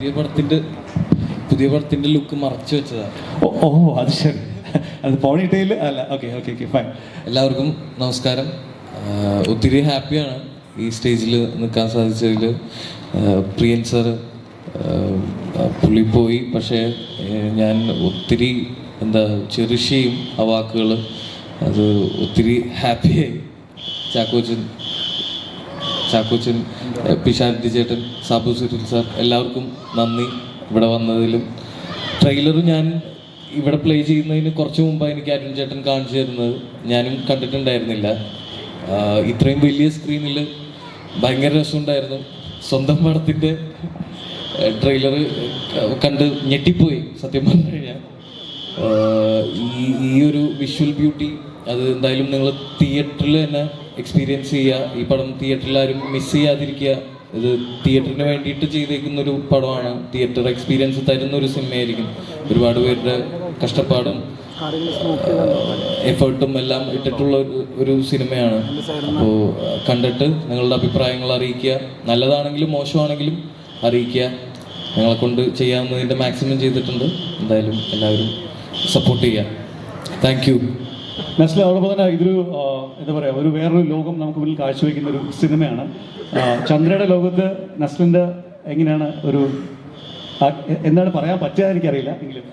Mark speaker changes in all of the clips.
Speaker 1: പുതിയ പടത്തിന്റെ പുതിയ പടത്തിന്റെ ലുക്ക് മറച്ചു വെച്ചതാ.
Speaker 2: ഓ അത് ശരി. അത് പോണിട്ടയിൽ അല്ല ഓക്കെ ഓക്കെ ഓക്കെ ഫൈൻ
Speaker 1: എല്ലാവർക്കും നമസ്കാരം. ഒത്തിരി ഹാപ്പിയാണ് ഈ സ്റ്റേജിൽ നിൽക്കാൻ സാധിച്ചതിൽ പ്രിയൻ സാറ് പുള്ളി പോയി പക്ഷേ ഞാൻ ഒത്തിരി എന്താ ചെറിഷയും ആ വാക്കുകൾ അത് ഒത്തിരി ഹാപ്പിയായി. ചാക്കോച്ചൻ ചാക്കോച്ചൻ പിഷാരടി ചേട്ടൻ സാബു സുരിൽ സാർ എല്ലാവർക്കും നന്ദി ഇവിടെ വന്നതിലും. ട്രെയിലർ ഞാൻ ഇവിടെ പ്ലേ ചെയ്യുന്നതിന് കുറച്ച് മുമ്പാണ് എനിക്ക് അരുൺ ചേട്ടൻ കാണിച്ചു തരുന്നത്. ഞാനും കണ്ടിട്ടുണ്ടായിരുന്നില്ല. ഇത്രയും വലിയ സ്ക്രീനിൽ ഭയങ്കര രസമുണ്ടായിരുന്നു. സ്വന്തം പടത്തിന്റെ ട്രെയിലർ കണ്ട് ഞെട്ടിപ്പോയി സത്യം പറഞ്ഞു കഴിഞ്ഞാൽ. ഈ ഈ ഒരു വിഷ്വൽ ബ്യൂട്ടി അത് എന്തായാലും നിങ്ങൾ തിയേറ്ററിൽ തന്നെ എക്സ്പീരിയൻസ് ചെയ്യുക. ഈ പടം തിയേറ്ററിൽ ആരും മിസ് ചെയ്യാതിരിക്കുക. ഇത് തിയേറ്ററിന് വേണ്ടിയിട്ട് ചെയ്തേക്കുന്ന ഒരു പടമാണ്. തിയേറ്റർ എക്സ്പീരിയൻസ് തരുന്ന ഒരു സിനിമയായിരിക്കും. ഒരുപാട് പേരുടെ കഷ്ടപ്പാടും എഫേർട്ടും എല്ലാം ഇട്ടിട്ടുള്ള ഒരു സിനിമയാണ്. അപ്പോൾ കണ്ടിട്ട് നിങ്ങളുടെ അഭിപ്രായങ്ങൾ അറിയിക്കുക. നല്ലതാണെങ്കിലും മോശമാണെങ്കിലും അറിയിക്കുക. ഞങ്ങളെ കൊണ്ട് ചെയ്യാവുന്നതിന്റെ മാക്സിമം ചെയ്തിട്ടുണ്ട്. എന്തായാലും എല്ലാവരും സപ്പോർട്ട് ചെയ്യുക. താങ്ക്
Speaker 2: നസ്ല അതോടൊപ്പം തന്നെ ഇതൊരു എന്താ പറയുക ഒരു വേറൊരു ലോകം നമുക്ക് മുന്നിൽ കാഴ്ചവെക്കുന്ന ഒരു സിനിമയാണ്. ചന്ദ്രയുടെ ലോകത്ത് നസ്ലിന്റെ എങ്ങനെയാണ് ഒരു എന്താണ് പറയാൻ പറ്റുക എനിക്കറിയില്ല എങ്കിലും.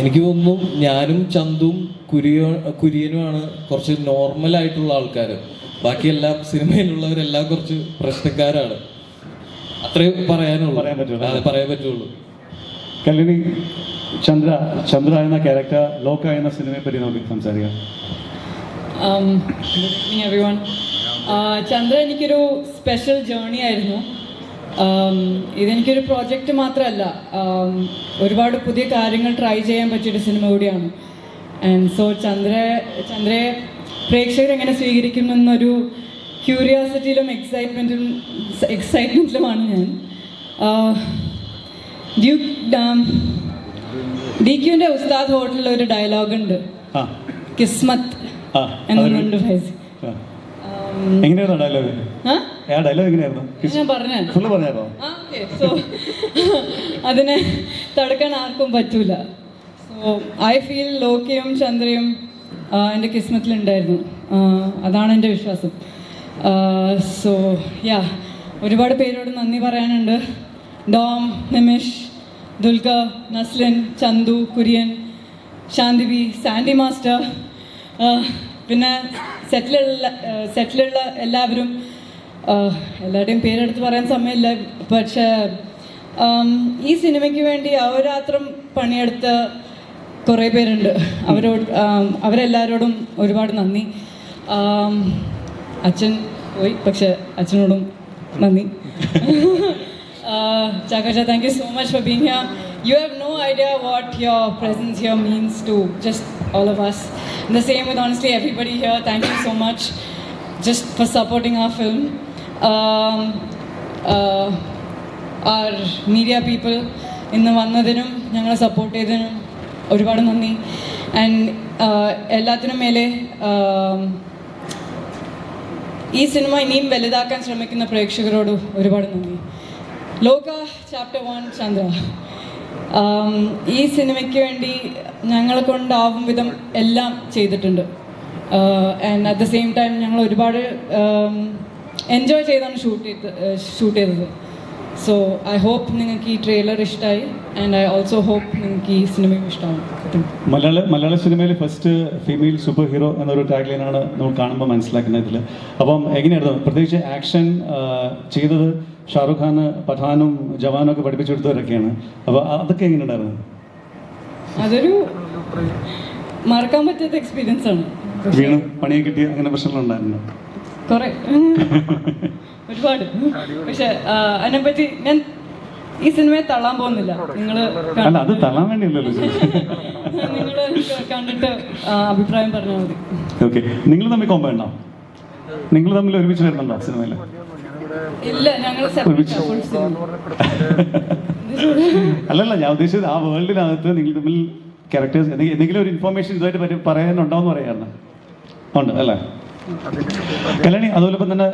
Speaker 1: എനിക്ക് തോന്നുന്നു ഞാനും ചന്തും കുരിയോ കുര്യനുമാണ് കുറച്ച് നോർമൽ ആയിട്ടുള്ള ആൾക്കാർ ബാക്കിയെല്ലാം സിനിമയിലുള്ളവരെല്ലാം കുറച്ച് പ്രശ്നക്കാരാണ്. അത്രേ പറയാനുള്ളൂ.
Speaker 2: പറയാൻ പറ്റുള്ളൂ.
Speaker 1: പറയാൻ പറ്റുള്ളൂ.
Speaker 2: കല്യാണി ചന്ദ്ര ചന്ദ്ര എന്ന ക്യാരക്ടർ ലോക എന്ന സിനിമയെ പറ്റി നമുക്ക് സംസാരിക്കാം.
Speaker 3: Um. Uh, ചന്ദ്ര എനിക്കൊരു സ്പെഷ്യൽ ജേണി ആയിരുന്നു. Um, ഇതെനിക്കൊരു പ്രോജക്റ്റ് മാത്രമല്ല. Um, ഒരുപാട് പുതിയ കാര്യങ്ങൾ ട്രൈ ചെയ്യാൻ പറ്റിയൊരു സിനിമ കൂടിയാണ്. ആൻഡ് സോ ചന്ദ്ര ചന്ദ്രയെ പ്രേക്ഷകർ എങ്ങനെ സ്വീകരിക്കുമെന്നൊരു ക്യൂരിയോസിറ്റിയിലും എക്സൈറ്റ്മെന്റിലും എക്സൈറ്റ്മെന്റിലുമാണ് ഞാൻ. ഡ്യൂക്ക് ഡി ക്യുവിന്റെ ഉസ്താദ് ഹോട്ടലിൽ ഒരു ഡയലോഗ് ഉണ്ട്. കിസ്മത്ത് എന്നുണ്ട് ഫൈസി.
Speaker 2: എങ്ങനെയായിരുന്നു ഡയലോഗ്
Speaker 3: ആ?
Speaker 2: ആ ഡയലോഗ് എങ്ങനെയായിരുന്നു? പറഞ്ഞായിരുന്നോ
Speaker 3: സോ അതിനെ തടുക്കാൻ ആർക്കും പറ്റൂല. സോ ഐ ഫീൽ ലോക്കിയും ചന്ദ്രയും എന്റെ എന്റെ കിസ്മത്തിലുണ്ടായിരുന്നു അതാണ് എന്റെ വിശ്വാസം. സോ യാ ഒരുപാട് പേരോട് നന്ദി പറയാനുണ്ട്. ഡോം നിമിഷ് ദുൽഖർ നസ്ലൻ ചന്തു കുര്യൻ ശാന്തിബി സാൻഡി മാസ്റ്റർ പിന്നെ സെറ്റിലുള്ള സെറ്റിലുള്ള എല്ലാവരും എല്ലാവരുടെയും പേരെടുത്ത് പറയാൻ സമയമില്ല പക്ഷേ ഈ സിനിമയ്ക്ക് വേണ്ടി അവരാത്രം പണിയെടുത്ത കുറേ പേരുണ്ട്. അവരോട് അവരെല്ലാവരോടും ഒരുപാട് നന്ദി. അച്ഛൻ പോയി പക്ഷെ അച്ഛനോടും നന്ദി. ചാക്കോച്ച thank you so much for being here you have no idea what your presence here means to just all of us. And the same with honestly everybody here. Thank you so much just for supporting our film. Um, uh, our media people ഇന്ന് വന്നതിനും ഞങ്ങളെ support ചെയ്തതിനും ഒരുപാട് നന്ദി and എല്ലാത്തിനും മേലെ um, ഈ cinema ഇനിയും വലുതാക്കാൻ ശ്രമിക്കുന്ന പ്രേക്ഷകരോട് ഒരുപാട് നന്ദി ലോക ചാപ്റ്റർ വൺ ചന്ദ്ര. ഈ സിനിമയ്ക്ക് വേണ്ടി ഞങ്ങളെ കൊണ്ടാവും വിധം എല്ലാം ചെയ്തിട്ടുണ്ട്. And at the same time ഞങ്ങൾ ഒരുപാട് എൻജോയ് ചെയ്താണ് ഷൂട്ട് ചെയ്ത് ഷൂട്ട് ചെയ്തത്. സോ ഐ ഹോപ്പ് നിങ്ങൾക്ക് ഈ ട്രെയിലർ ഇഷ്ടമായി ആൻഡ് ഐ ഓൾസോ ഹോപ്പ് നിങ്ങൾക്ക് ഈ സിനിമയും ഇഷ്ടമാവും
Speaker 2: മലയാള മലയാള സിനിമയിൽ ഫസ്റ്റ് ഫീമെയിൽ സൂപ്പർ ഹീറോ എന്നൊരു ടാഗ് ലൈനാണ് നമ്മൾ കാണുമ്പോൾ മനസ്സിലാക്കുന്നത് അപ്പം എങ്ങനെയായിരുന്നു? പ്രത്യേകിച്ച് ആക്ഷൻ ചെയ്തത് ഷാറുഖ് ഖാൻ പഠാനും ജവാനും ഒക്കെ പഠിപ്പിച്ചെടുത്തവരൊക്കെയാണ്. അപ്പൊ അപ്പോൾ അതൊക്കെ എങ്ങനെയുണ്ടായിരുന്നു?
Speaker 3: അതൊരു മറക്കാൻ പറ്റാത്ത എക്സ്പീരിയൻസ് ആണ്.
Speaker 2: വീണ് പണിയെ കിട്ടിയ അങ്ങനെ പ്രശ്നങ്ങളുണ്ടായിരുന്നു
Speaker 3: കുറെ. ഒരുപാട്. പക്ഷെ അതിനെപ്പറ്റി ഞാൻ ഈ സിനിമയെ തള്ളാൻ പോകുന്നില്ല. നിങ്ങൾ
Speaker 2: അല്ല അത് തള്ളാൻ വേണ്ടിയല്ലോ
Speaker 3: നിങ്ങൾ കണ്ടിട്ട് അഭിപ്രായം പറഞ്ഞാൽ മതി.
Speaker 2: ഓക്കെ. നിങ്ങൾ തമ്മിൽ കോമ്പ ഉണ്ടോ? നിങ്ങൾ തമ്മിൽ ഒരുമിച്ച് വരുന്നുണ്ടോ സിനിമയിൽ
Speaker 3: ഇല്ല ഞങ്ങൾ
Speaker 2: അല്ലല്ല ഞാൻ ഉദ്ദേശിച്ചത് ആ വേൾഡിനകത്ത് നിങ്ങൾ തമ്മിൽ ക്യാരക്ടേഴ്സ് എന്തെങ്കിലും ഒരു ഇൻഫോർമേഷൻ ഇതുമായിട്ട് പറ്റി പറയാനുണ്ടോന്ന് പറയാറുണ്ട് ഉണ്ട് അല്ലേ? കല്യാണി അതുപോലെ തന്നെ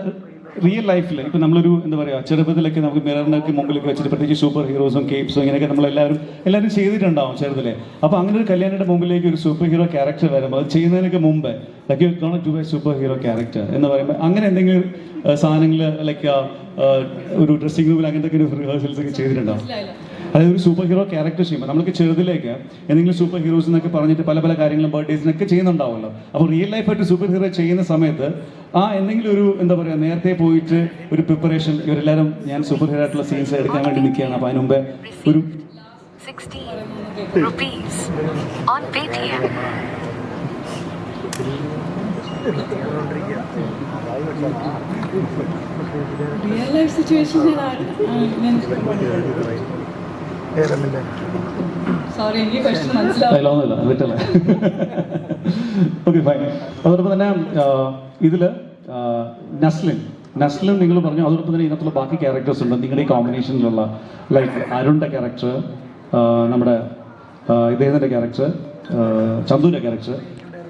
Speaker 2: റിയൽ ലൈഫിൽ ഇപ്പം നമ്മളൊരു എന്താ പറയുക ചെറുപ്പത്തിലൊക്കെ നമുക്ക് മിററിനൊക്കെ മുമ്പിലൊക്കെ വെച്ചിട്ട് പ്രത്യേകിച്ച് സൂപ്പർ ഹീറോസും കേപ്സും ഇങ്ങനെയൊക്കെ നമ്മളെല്ലാവരും എല്ലാവരും ചെയ്തിട്ടുണ്ടാവും ചെറുതിലെ. അപ്പോൾ അങ്ങനെ ഒരു കല്യാണിയുടെ മുമ്പിലേക്ക് ഒരു സൂപ്പർ ഹീറോ ക്യാരക്ടർ വരുമ്പോൾ അത് ചെയ്യുന്നതിനൊക്കെ മുമ്പ് like you gone to a super hero character എന്ന് പറയുമ്പോൾ അങ്ങനെ എന്തെങ്കിലും സാധനങ്ങൾ ലൈക്ക് ഒരു ഡ്രസ്സിംഗ് റൂമിൽ അങ്ങനത്തെ ഒരു റിഹേഴ്സൽസ് ഒക്കെ ചെയ്തിട്ടുണ്ടാവും. അതായത് ഒരു സൂപ്പർ ഹീറോ ക്യാരക്ടർ ചെയ്യുമ്പോൾ നമ്മൾക്ക് ചെറുതിലേക്ക് എന്തെങ്കിലും സൂപ്പർ ഹീറോസ് എന്നൊക്കെ പറഞ്ഞിട്ട് പല പല കാര്യങ്ങളും ബർത്ത്ഡേസിനൊക്കെ ചെയ്യുന്നുണ്ടാവുമല്ലോ. അപ്പോൾ റിയൽ ലൈഫായിട്ട് സൂപ്പർ ഹീറോ ചെയ്യുന്ന സമയത്ത് ആ എന്തെങ്കിലും ഒരു എന്താ പറയുക നേരത്തെ പോയിട്ട് ഒരു പ്രിപ്പറേഷൻ ഇവരെല്ലാവരും ഞാൻ സൂപ്പർ ഹീറോ ആയിട്ടുള്ള സീൻസ് എടുക്കാൻ വേണ്ടി നിൽക്കുകയാണ്. അപ്പോൾ അതിന് മുമ്പേ ഒരു
Speaker 4: 16 rupees on Paytm.
Speaker 3: Real life situation sorry എനിക്ക് ക്വസ്റ്റ്യൻ മനസ്സിലാവും
Speaker 2: അതിലൊന്നുമില്ല വിട്ടല്ലേ ഓക്കെ ഫൈൻ അതോടൊപ്പം തന്നെ ഇതിൽ നസ്ലിൻ നസ്ലിൻ നിങ്ങൾ പറഞ്ഞു അതോടൊപ്പം തന്നെ ഇതിനകത്തുള്ള ബാക്കി ക്യാരക്ടേഴ്സ് ഉണ്ട്. നിങ്ങളുടെ ഈ കോമ്പിനേഷനിലുള്ള ലൈക്ക് അരുണിന്റെ ക്യാരക്ടർ നമ്മുടെ ഇദ്ദേഹത്തിന്റെ ക്യാരക്ടർ ചന്തുവിന്റെ ക്യാരക്ടർ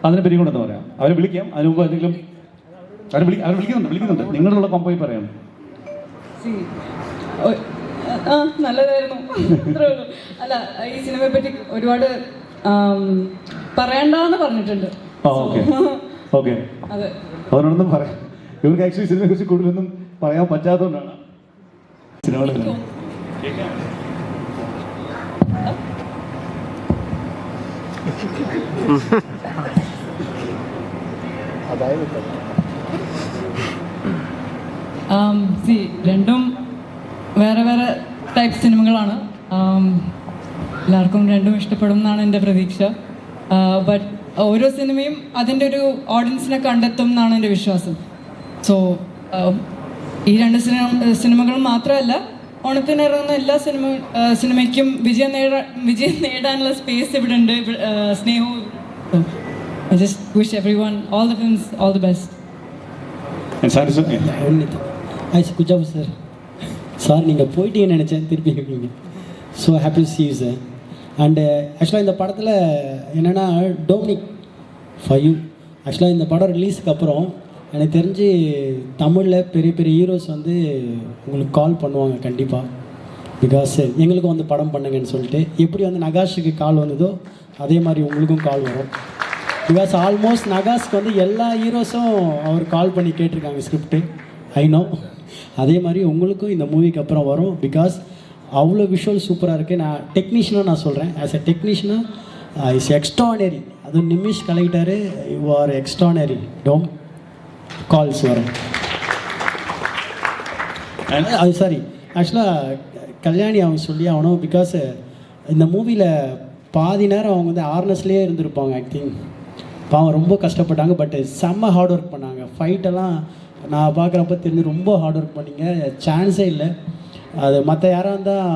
Speaker 2: അതിനെ കൂടെ എന്താ പറയാം? അവരെ വിളിക്കാം. അതിന് മുമ്പ് എന്തെങ്കിലും അവരെ വിളി അവരെ വിളിക്കുന്നുണ്ട് വിളിക്കുന്നുണ്ട്. നിങ്ങളുള്ള കോമ്പോയി പറയാം.
Speaker 3: നല്ലതായിരുന്നു. അത്രേ ഉള്ളൂ. അല്ല ഈ സിനിമയെ പറ്റി ഒരുപാട് പറയണ്ടെന്ന് പറഞ്ഞിട്ടുണ്ട്.
Speaker 2: ഓക്കെ.
Speaker 3: അവനോടൊന്നും
Speaker 2: അവരോടൊന്നും പറയാം ഇവർക്ക് ആക്ച്വലി സിനിമയെ കുറിച്ച് കൂടുതലൊന്നും പറയാൻ പറ്റാത്തതുകൊണ്ടാണ്. സിനിമകളിൽ
Speaker 3: see, രണ്ടും വേറെ വേറെ ടൈപ്പ് സിനിമകളാണ്. എല്ലാവർക്കും രണ്ടും ഇഷ്ടപ്പെടും എന്നാണ് എന്റെ പ്രതീക്ഷ. ബട്ട് ഓരോ സിനിമയും അതിൻ്റെ ഒരു ഓഡിയൻസിനെ കണ്ടെത്തും എന്നാണ് എൻ്റെ വിശ്വാസം സോ ഈ രണ്ട് സിനിമ സിനിമകളും മാത്രമല്ല ഓണത്തിന് ഇറങ്ങുന്ന എല്ലാ സിനിമ ആ, സിനിമയ്ക്കും വിജയം നേടാ വിജയം നേടാനുള്ള സ്പേസ് ഇവിടെ ഉണ്ട് ഇവിടെ, ആ, സ്നേഹവും I just wish everyone all the films all the best
Speaker 2: satisfy
Speaker 5: ஆயிடுச்சு குஜாபு சார் சார் நீங்கள் போயிட்டீங்கன்னு நினச்சேன் திருப்பி இருக்கீங்க so happy see you sir and ஆக்சுவலாக uh, இந்த படத்தில் என்னென்னா டோமினிக் ஃபைவ் ஆக்சுவலாக இந்த படம் ரிலீஸுக்கு அப்புறம் எனக்கு தெரிஞ்சு தமிழில் பெரிய பெரிய ஹீரோஸ் வந்து உங்களுக்கு கால் பண்ணுவாங்க கண்டிப்பாக பிகாஸ் எங்களுக்கும் வந்து படம் பண்ணுங்கன்னு சொல்லிட்டு எப்படி வந்து நகாஷுக்கு கால் வந்ததோ அதே மாதிரி உங்களுக்கும் கால் வரும். பிகாஸ் ஆல்மோஸ்ட் நகாஸ்க்கு வந்து எல்லா ஹீரோஸும் அவர் கால் பண்ணி கேட்டிருக்காங்க ஸ்கிரிப்ட் ஐ நோ அதே மாதிரி உங்களுக்கும் இந்த மூவிக்கு அப்புறம் வரும். பிகாஸ் அவ்வளோ விஷுவல் சூப்பராக இருக்குது நான் டெக்னீஷியனாக நான் சொல்கிறேன் ஆஸ் எ டெக்னீஷியனாக இஸ் எக்ஸ்ட்ரானரி அதுவும் Nimish collector you are extraordinary Dom calls வரும். அது சாரி ஆக்சுவலாக கல்யாணி அவங்க சொல்லி ஆகணும். பிகாஸ் இந்த மூவியில் பாதி நேரம் அவங்க வந்து ஆர்னஸ்லேயே இருந்திருப்பாங்க திங்க் பாவம் ரொம்ப கஷ்டப்பட்டாங்க. பட் செம்ம ஹார்ட் ஒர்க் பண்ணாங்க. ஃபைட்டெல்லாம் நான் பார்க்குறப்ப தெரிஞ்சு ரொம்ப ஹார்ட் ஒர்க் பண்ணீங்க. சான்ஸே இல்லை. அது மற்ற யாராக இருந்தால்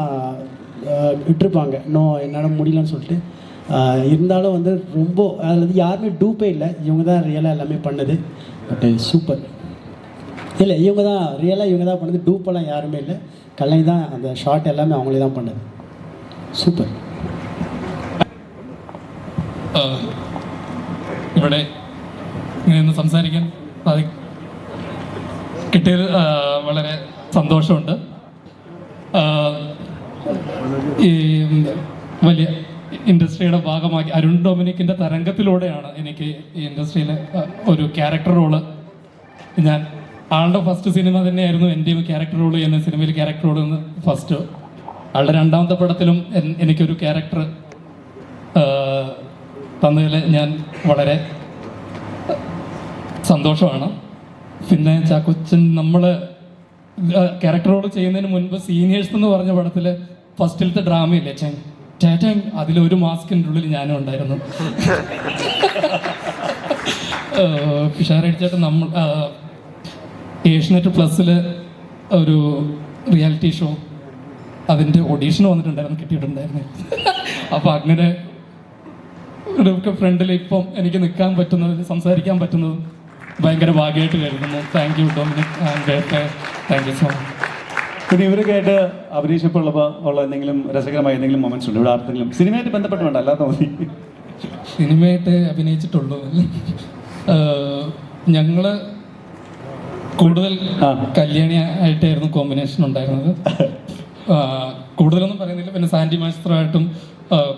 Speaker 5: விட்டுருப்பாங்க இன்னும் என்னால் முடியலன்னு சொல்லிட்டு ஆஹ் இருந்தாலும் வந்து ரொம்ப அதில் வந்து யாருமே டூப்பே இல்லை இவங்க தான் ரியலாக எல்லாமே பண்ணது பட் சூப்பர் இல்லை இவங்க தான் ரியலாக இவங்க தான் பண்ணது டூப்பெல்லாம் யாருமே இல்லை கல்யாணி தான் அந்த ஷார்ட் எல்லாமே அவங்களே தான் பண்ணது സൂപ്പർ
Speaker 6: ആഹ് ഇവിടെ ഇങ്ങനെ നിന്ന് സംസാരിക്കാൻ സാധി കിട്ടിയത് ആഹ് വളരെ സന്തോഷമുണ്ട് ആഹ് ഈ വലിയ ഇൻഡസ്ട്രിയുടെ ഭാഗമാക്കി അരുൺ ഡൊമിനിക്കിന്റെ തരംഗത്തിലൂടെയാണ് എനിക്ക് ഈ ഇൻഡസ്ട്രിയിലെ ഒരു ക്യാരക്ടർ റോൾ ഞാൻ ആളുടെ ഫസ്റ്റ് സിനിമ തന്നെയായിരുന്നു എന്റെയും ക്യാരക്ടർ റോൾ എന്ന സിനിമയിൽ ക്യാരക്ടർ റോൾ എന്ന് ഫസ്റ്റ് ആളുടെ രണ്ടാമത്തെ പടത്തിലും എനിക്കൊരു ക്യാരക്ടർ തന്നതിൽ ഞാൻ വളരെ സന്തോഷമാണ്. പിന്നെ ചാക്കൊച്ചൻ നമ്മൾ ക്യാരക്ടർ റോൾ ചെയ്യുന്നതിന് മുൻപ് സീനിയേഴ്സ് എന്ന് പറഞ്ഞ പടത്തിൽ ഫസ്റ്റിലത്തെ ഡ്രാമയില്ലേ ചേ ചേട്ടൻ അതിലൊരു മാസ്കിന്റെ ഉള്ളിൽ ഞാനും ഉണ്ടായിരുന്നു. പിഷാരടിച്ചേട്ടൻ നമ്മൾ ഏഷ്യനെറ്റ് പ്ലസ്സിൽ ഒരു റിയാലിറ്റി ഷോ അതിന്റെ ഓഡീഷൻ വന്നിട്ടുണ്ടായിരുന്നു കിട്ടിയിട്ടുണ്ടായിരുന്നു. അപ്പോൾ അങ്ങനെ ഫ്രണ്ടിൽ ഇപ്പം എനിക്ക് നിൽക്കാൻ പറ്റുന്നത് സംസാരിക്കാൻ പറ്റുന്നതും ഭയങ്കര ഭാഗ്യമായിട്ട് കരുതുന്നു. Thank you Dominic and thank you so much
Speaker 2: പിന്നെ ഇവരൊക്കെ ആയിട്ട് അഭിനയിച്ചപ്പോൾ ഉള്ള എന്തെങ്കിലും രസകരമായ എന്തെങ്കിലും മൊമെന്റ്സ് ഉണ്ട്? ഇവിടെ ആർക്കെങ്കിലും? സിനിമയായിട്ട് ബന്ധപ്പെട്ട് വേണ്ട അല്ലാത്ത മതി.
Speaker 6: സിനിമയായിട്ട് അഭിനയിച്ചിട്ടുള്ളൂ. ഞങ്ങൾ കൂടുതൽ. കല്യാണി ആയിട്ടായിരുന്നു കോമ്പിനേഷൻ ഉണ്ടായിരുന്നത്. കൂടുതലൊന്നും പറയുന്നില്ല. പിന്നെ സാന്റി മാസ്റ്ററായിട്ടും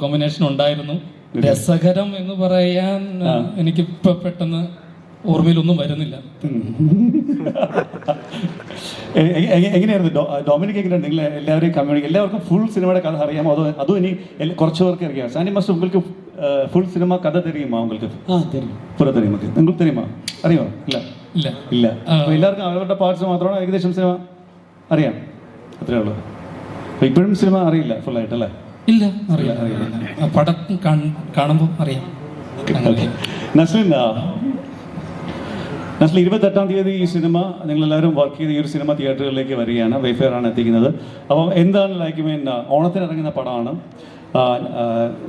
Speaker 6: കോമ്പിനേഷൻ ഉണ്ടായിരുന്നു. രസകരം എന്ന് പറയാൻ എനിക്കിപ്പോ പെട്ടെന്ന് ഓർമ്മയിലൊന്നും വരുന്നില്ല
Speaker 2: എ- എ- എ- എങ്ങനെയായിരുന്നു ഡോ- ഡൊമിനിക് എങ്ങനെയാണ് നിങ്ങൾ എല്ലാവരെയും കമ്മ്യൂണി എല്ലാവർക്കും ഫുൾ സിനിമയുടെ കഥ അറിയാമോ അതോ അതും ഇനി എല്ല- കുറച്ച് പേർക്ക് അറിയാം സാനി മാസ്റ്റർ உங்களுக்கு ഫുൾ സിനിമ കഥ தெரியுமா உங்களுக்கு
Speaker 5: ஆ தெரியும்
Speaker 2: പൂര தெரியுமா നിങ്ങൾക്ക് தெரியுமா അറിയോ ഇല്ല
Speaker 6: ഇല്ല
Speaker 2: ഇല്ല അപ്പൊ എല്ലാവർക്കും അവരുടെ പാർട്സ് മാത്രമാണ് ഏകദേശം സിനിമ അറിയാം അത്രേ ഉള്ളൂ അപ്പൊ ഇപ്പോഴും സിനിമ അറിയില്ല ഫുൾ ആയിട്ട് അല്ലേ
Speaker 6: ഇല്ല അറിയില്ല അറിയില്ല ആ പടം കാണുമ്പോൾ അറിയാം അങ്ങനെ
Speaker 2: നസ്ലിൻ നസ്ലിൻ ഇരുപത്തെട്ടാം തീയതി ഈ സിനിമ നിങ്ങളെല്ലാവരും വർക്ക് ചെയ്ത് ഈ ഒരു സിനിമ തിയേറ്ററുകളിലേക്ക് വരികയാണ്. വെയ്ഫെയർ ആണ് എത്തിക്കുന്നത്. അപ്പം എന്താണ് ലൈക്ക് മീൻ ഓണത്തിന് ഇറങ്ങുന്ന പടമാണ്.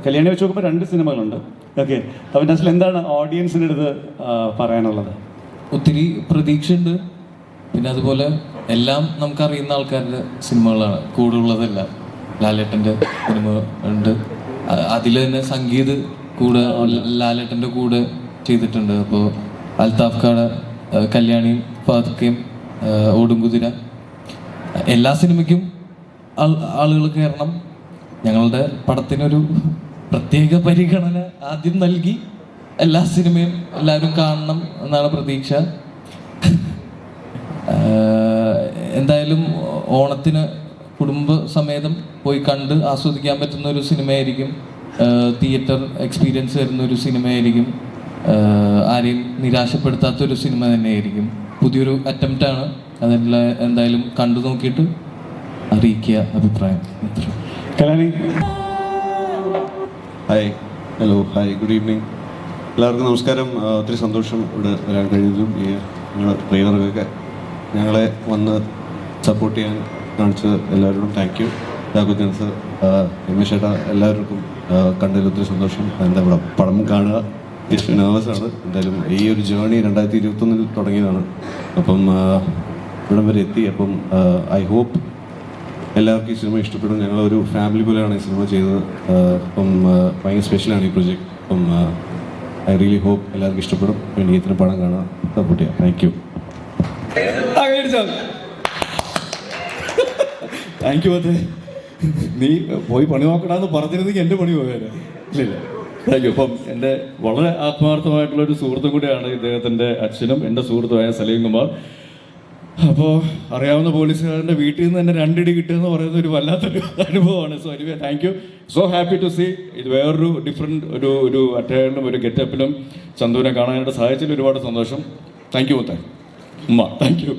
Speaker 2: കല്യാണി വെച്ച് നോക്കുമ്പോൾ രണ്ട് സിനിമകളുണ്ട്. ഓക്കെ അപ്പം നാഷണൽ എന്താണ് ഓഡിയൻസിന്റെ അടുത്ത് പറയാനുള്ളത്?
Speaker 1: ഒത്തിരി പ്രതീക്ഷയുണ്ട്. പിന്നെ അതുപോലെ എല്ലാം നമുക്കറിയുന്ന ആൾക്കാരുടെ സിനിമകളാണ്. കൂടുള്ളതല്ല ലാലേട്ടന്റെ സിനിമ ഉണ്ട്. അതിൽ തന്നെ സംഗീത് കൂടെ ലാലേട്ടന്റെ കൂടെ ചെയ്തിട്ടുണ്ട്. അപ്പോൾ അൽതാഫ് കാട കല്യാണിയും ഫാത്തിക്കയും ഓടുംകുതിര. എല്ലാ സിനിമയ്ക്കും ആളുകൾ കയറണം. ഞങ്ങളുടെ പടത്തിനൊരു പ്രത്യേക പരിഗണന ആദ്യം നൽകി എല്ലാ സിനിമയും എല്ലാവരും കാണണം എന്നാണ് പ്രതീക്ഷ. എന്തായാലും ഓണത്തിന് കുടുംബ സമേതം പോയി കണ്ട് ആസ്വദിക്കാൻ പറ്റുന്ന ഒരു സിനിമയായിരിക്കും തിയേറ്റർ എക്സ്പീരിയൻസ് തരുന്ന ഒരു സിനിമയായിരിക്കും. ആരെയും നിരാശപ്പെടുത്താത്ത ഒരു സിനിമ തന്നെയായിരിക്കും. പുതിയൊരു അറ്റംപ്റ്റാണ് അതെല്ലാം എന്തായാലും കണ്ടു നോക്കിയിട്ട് അറിയിക്കുക അഭിപ്രായം.
Speaker 7: Hi hello hi good evening എല്ലാവർക്കും നമസ്കാരം. ഒത്തിരി സന്തോഷം ഇവിടെ വരാൻ കഴിഞ്ഞതും ഈ നിങ്ങളുടെ ട്രെയിനർക്കൊക്കെ ഞങ്ങളെ വന്ന് സപ്പോർട്ട് ചെയ്യാൻ കാണിച്ചത് എല്ലാവരോടും thank you Raghujan sir Ramesh ചേട്ടാ എല്ലാവർക്കും കണ്ടതിൽ ഒത്തിരി സന്തോഷം. എന്താ ഇവിടെ പടം കാണുക? നെർവസ് ആണ്. എന്തായാലും ഈ ഒരു ജേണി രണ്ടായിരത്തി ഇരുപത്തൊന്നിൽ തുടങ്ങിയതാണ്. അപ്പം ഇവിടം വരെ എത്തി. അപ്പം ഐ ഹോപ്പ് എല്ലാവർക്കും ഈ സിനിമ ഇഷ്ടപ്പെടും. ഞങ്ങൾ ഒരു ഫാമിലി പോലെയാണ് ഈ സിനിമ ചെയ്തത്. അപ്പം ഭയങ്കര സ്പെഷ്യലാണ് ഈ പ്രൊജക്ട് അപ്പം ഐ റിയലി ഹോപ്പ് എല്ലാവർക്കും ഇഷ്ടപ്പെടും. വേണ്ടി ഇത്ര പടം കാണാം. സപ്പോർട്ട് ചെയ്യാം. താങ്ക് യു
Speaker 8: താങ്ക് യു അതെ. നീ പോയി പണി നോക്കണമെന്ന് പറഞ്ഞിരുന്നെങ്കിൽ എന്റെ പണി പോകാനാണ് ഇല്ല താങ്ക് യു അപ്പം എന്റെ വളരെ ആത്മാർത്ഥമായിട്ടുള്ള ഒരു സുഹൃത്തും കൂടിയാണ് ഇദ്ദേഹത്തിന്റെ അച്ഛനും എന്റെ സുഹൃത്തുമായ സലീം കുമാർ. അപ്പോൾ അറിയാവുന്ന പോലീസുകാരന്റെ വീട്ടിൽ നിന്ന് തന്നെ രണ്ടിടി കിട്ടുക എന്ന് പറയുന്ന ഒരു വല്ലാത്തൊരു അനുഭവമാണ്. So anyway thank you so happy to see ഇത് വേറൊരു ഡിഫറെന്റ് ഒരു ഒരു അറ്റയറിലും ഒരു ഗെറ്റപ്പിലും ചന്തുവിനെ കാണാനായിട്ട് സാധിച്ചതിൽ ഒരുപാട് സന്തോഷം. താങ്ക് യു മുത്തേ ഉമ്മ താങ്ക് യു